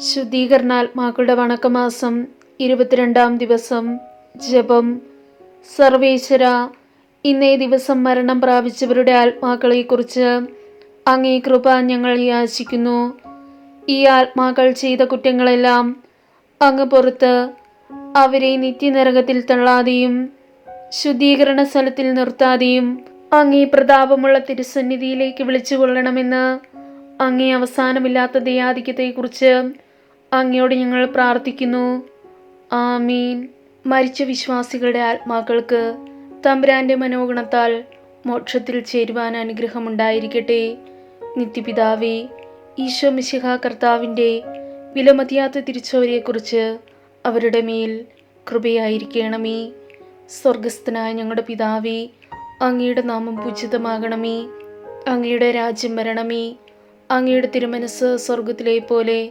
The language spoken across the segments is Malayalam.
ശുദ്ധീകരണാത്മാക്കളുടെ വണക്കമാസം ഇരുപത്തിരണ്ടാം ദിവസം ജപം. സർവേശ്വര ഇന്നേ ദിവസം മരണം പ്രാപിച്ചവരുടെ ആത്മാക്കളെക്കുറിച്ച് അങ്ങേ കൃപ ഞങ്ങൾ യാചിക്കുന്നു ഈ ആത്മാക്കൾ ചെയ്ത കുറ്റങ്ങളെല്ലാം അങ്ങ് പുറത്ത് അവരെ നിത്യനരകത്തിൽ തള്ളാതെയും ശുദ്ധീകരണ സ്ഥലത്തിൽ നിർത്താതെയും അങ്ങേ പ്രതാപമുള്ള തിരുസന്നിധിയിലേക്ക് വിളിച്ചുകൊള്ളണമെന്ന് അങ്ങേ അവസാനമില്ലാത്ത ദയാധിക്യത്തെക്കുറിച്ച് അങ്ങയോട് ഞങ്ങൾ പ്രാർത്ഥിക്കുന്നു. ആമീൻ. മരിച്ച വിശ്വാസികളുടെ ആത്മാക്കൾക്ക് തമ്പുരാന്റെ മനോഗുണത്താൽ മോക്ഷത്തിൽ ചേരുവാൻ അനുഗ്രഹമുണ്ടായിരിക്കട്ടെ. നിത്യപിതാവേ ഈശോ മിശിഹ കർത്താവിന്റെ വിലമതിയാത്ത തിരിച്ചവരെക്കുറിച്ച് അവരുടെ മേൽ കൃപയായിരിക്കണമേ. സ്വർഗസ്ഥനായ ഞങ്ങളുടെ പിതാവേ അങ്ങയുടെ നാമം പൂജിതമാകണമേ. അങ്ങയുടെ രാജ്യം വരണമേ. അങ്ങയുടെ തിരുമനസ് സ്വർഗത്തിലെ പോലെ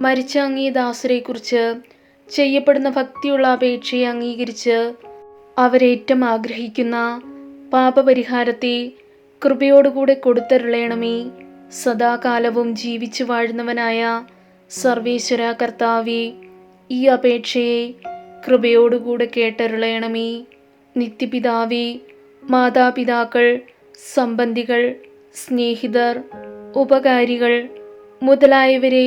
മരിച്ച അങ്ങേ ദാസരെക്കുറിച്ച് ചെയ്യപ്പെടുന്ന ഭക്തിയുള്ള അപേക്ഷയെ അംഗീകരിച്ച് അവരേറ്റം ആഗ്രഹിക്കുന്ന പാപപരിഹാരത്തെ കൃപയോടുകൂടെ കൊടുത്തരുളയണമേ സദാകാലവും ജീവിച്ചു വാഴുന്നവനായ സർവേശ്വര കർത്താവെ ഈ അപേക്ഷയെ കൃപയോടുകൂടെ കേട്ടരുളയണമേ നിത്യപിതാവേ മാതാപിതാക്കൾ സംബന്ധികൾ സ്നേഹിതർ ഉപകാരികൾ മുതലായവരെ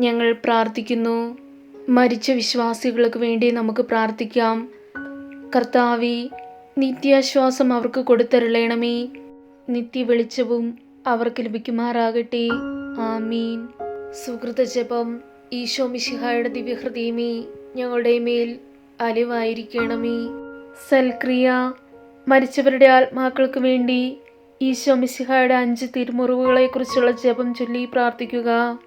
ഞങ്ങൾ പ്രാർത്ഥിക്കുന്നു. മരിച്ച വിശ്വാസികൾക്ക് വേണ്ടി നമുക്ക് പ്രാർത്ഥിക്കാം. കർത്താവി നിത്യാശ്വാസം അവർക്ക് കൊടുത്തരുളയണമേ നിത്യ വെളിച്ചവും അവർക്ക് ലഭിക്കുമാറാകട്ടെ. ആമീൻ. സുഹൃത ജപം ഈശോ മിശിഹായുടെ ദിവ്യഹൃദയമേ ഞങ്ങളുടെ മേൽ അലിവായിരിക്കണമേ. സൽക്രിയ മരിച്ചവരുടെ ആത്മാക്കൾക്ക് വേണ്ടി ഈശോ മിശിഹായുടെ അഞ്ച് തിരുമുറിവുകളെക്കുറിച്ചുള്ള ജപം ചൊല്ലി പ്രാർത്ഥിക്കുക.